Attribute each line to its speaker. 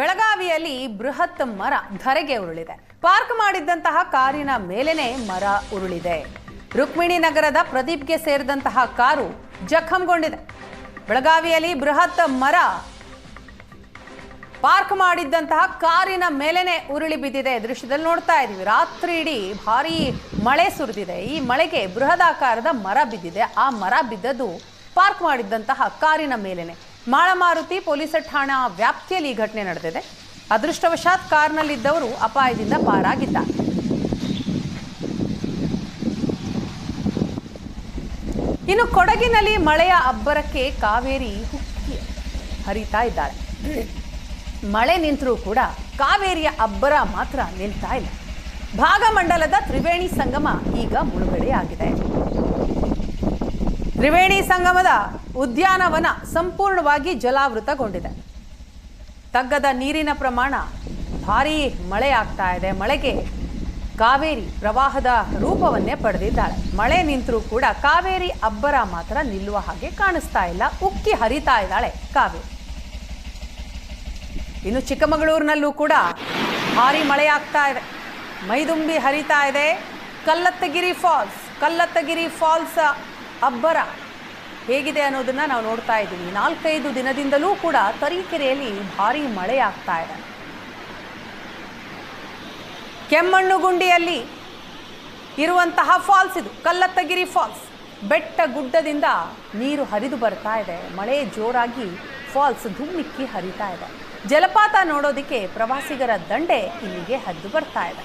Speaker 1: ಬೆಳಗಾವಿಯಲ್ಲಿ ಬೃಹತ್ ಮರ ಧರೆಗೆ ಉರುಳಿದೆ. ಪಾರ್ಕ್ ಮಾಡಿದ್ದಂತಹ ಕಾರಿನ ಮೇಲೇನೆ ಮರ ಉರುಳಿದೆ. ರುಕ್ಮಿಣಿ ನಗರದ ಪ್ರದೀಪ್ಗೆ ಸೇರಿದಂತಹ ಕಾರು ಜಖಂಗೊಂಡಿದೆ. ಬೆಳಗಾವಿಯಲ್ಲಿ ಬೃಹತ್ ಮರ ಪಾರ್ಕ್ ಮಾಡಿದ್ದಂತಹ ಕಾರಿನ ಮೇಲೇನೆ ಉರುಳಿ ಬಿದ್ದಿದೆ. ದೃಶ್ಯದಲ್ಲಿ ನೋಡ್ತಾ ಇದೀವಿ ರಾತ್ರಿ ಇಡೀ ಭಾರಿ ಮಳೆ ಸುರಿದಿದೆ. ಈ ಮಳೆಗೆ ಬೃಹದಾಕಾರದ ಮರ ಬಿದ್ದಿದೆ. ಆ ಮರ ಬಿದ್ದದ್ದು ಪಾರ್ಕ್ ಮಾಡಿದ್ದಂತಹ ಕಾರಿನ ಮೇಲೇನೆ. ಮಾಳಮಾರುತಿ ಪೊಲೀಸ್ ಠಾಣಾ ವ್ಯಾಪ್ತಿಯಲ್ಲಿ ಈ ಘಟನೆ ನಡೆದಿದೆ. ಅದೃಷ್ಟವಶಾತ್ ಕಾರ್ನಲ್ಲಿದ್ದವರು ಅಪಾಯದಿಂದ ಪಾರಾಗಿದ್ದಾರೆ. ಇನ್ನು ಕೊಡಗಿನಲ್ಲಿ ಮಳೆಯ ಅಬ್ಬರಕ್ಕೆ ಕಾವೇರಿ ಹುಕ್ಕಿ ಹರಿತಾ ಇದ್ದಾಳೆ ಮಳೆ ನಿಂತರೂ ಕೂಡ ಕಾವೇರಿಯ ಅಬ್ಬರ ಮಾತ್ರ ನಿಲ್ತಾ ಇಲ್ಲ. ಭಾಗಮಂಡಲದ ತ್ರಿವೇಣಿ ಸಂಗಮ ಈಗ ಮುಳುಗಡೆಯಾಗಿದೆ. ತ್ರಿವೇಣಿ ಸಂಗಮದ ಉದ್ಯಾನವನ ಸಂಪೂರ್ಣವಾಗಿ ಜಲಾವೃತಗೊಂಡಿದೆ. ತಗ್ಗದ ನೀರಿನ ಪ್ರಮಾಣ ಭಾರೀ ಮಳೆ ಆಗ್ತಾ ಇದೆ. ಮಳೆಗೆ ಕಾವೇರಿ ಪ್ರವಾಹದ ರೂಪವನ್ನೇ ಪಡೆದಿದ್ದಾಳೆ ಮಳೆ ನಿಂತರೂ ಕೂಡ ಕಾವೇರಿ ಅಬ್ಬರ ಮಾತ್ರ ನಿಲ್ಲುವ ಹಾಗೆ ಕಾಣಿಸ್ತಾ ಇಲ್ಲ. ಉಕ್ಕಿ ಹರಿತಾ ಇದ್ದಾಳೆ ಕಾವೇರಿ. ಇನ್ನು ಚಿಕ್ಕಮಗಳೂರಿನಲ್ಲೂ ಕೂಡ ಭಾರಿ ಮಳೆ ಆಗ್ತಾ ಇದೆ. ಮೈದುಂಬಿ ಹರಿತಾ ಇದೆ. ಕಲ್ಲತ್ತಗಿರಿ ಫಾಲ್ಸ್ ಕಲ್ಲತ್ತಗಿರಿ ಫಾಲ್ಸ್ ಅಬ್ಬರ! ಹೇಗಿದೆ ಅನ್ನೋದನ್ನ ನಾವು ನೋಡ್ತಾ ಇದ್ದೀವಿ. ನಾಲ್ಕೈದು ದಿನದಿಂದಲೂ ಕೂಡ ತರೀಕೆರೆಯಲ್ಲಿ ಭಾರಿ ಮಳೆ ಆಗ್ತಾ ಇದೆ ಕೆಮ್ಮಣ್ಣುಗುಂಡಿಯಲ್ಲಿ ಇರುವಂತಹ ಫಾಲ್ಸ್ ಇದು, ಕಲ್ಲತ್ತಗಿರಿ ಫಾಲ್ಸ್. ಬೆಟ್ಟ ಗುಡ್ಡದಿಂದ ನೀರು ಹರಿದು ಬರ್ತಾ ಇದೆ. ಮಳೆ ಜೋರಾಗಿ ಫಾಲ್ಸ್ ಧುಮ್ಮಿಕ್ಕಿ ಹರಿತಾ ಇದೆ. ಜಲಪಾತ ನೋಡೋದಕ್ಕೆ ಪ್ರವಾಸಿಗರ ದಂಡೆ ಇಲ್ಲಿಗೆ ಹರಿದು ಬರ್ತಾ ಇದೆ.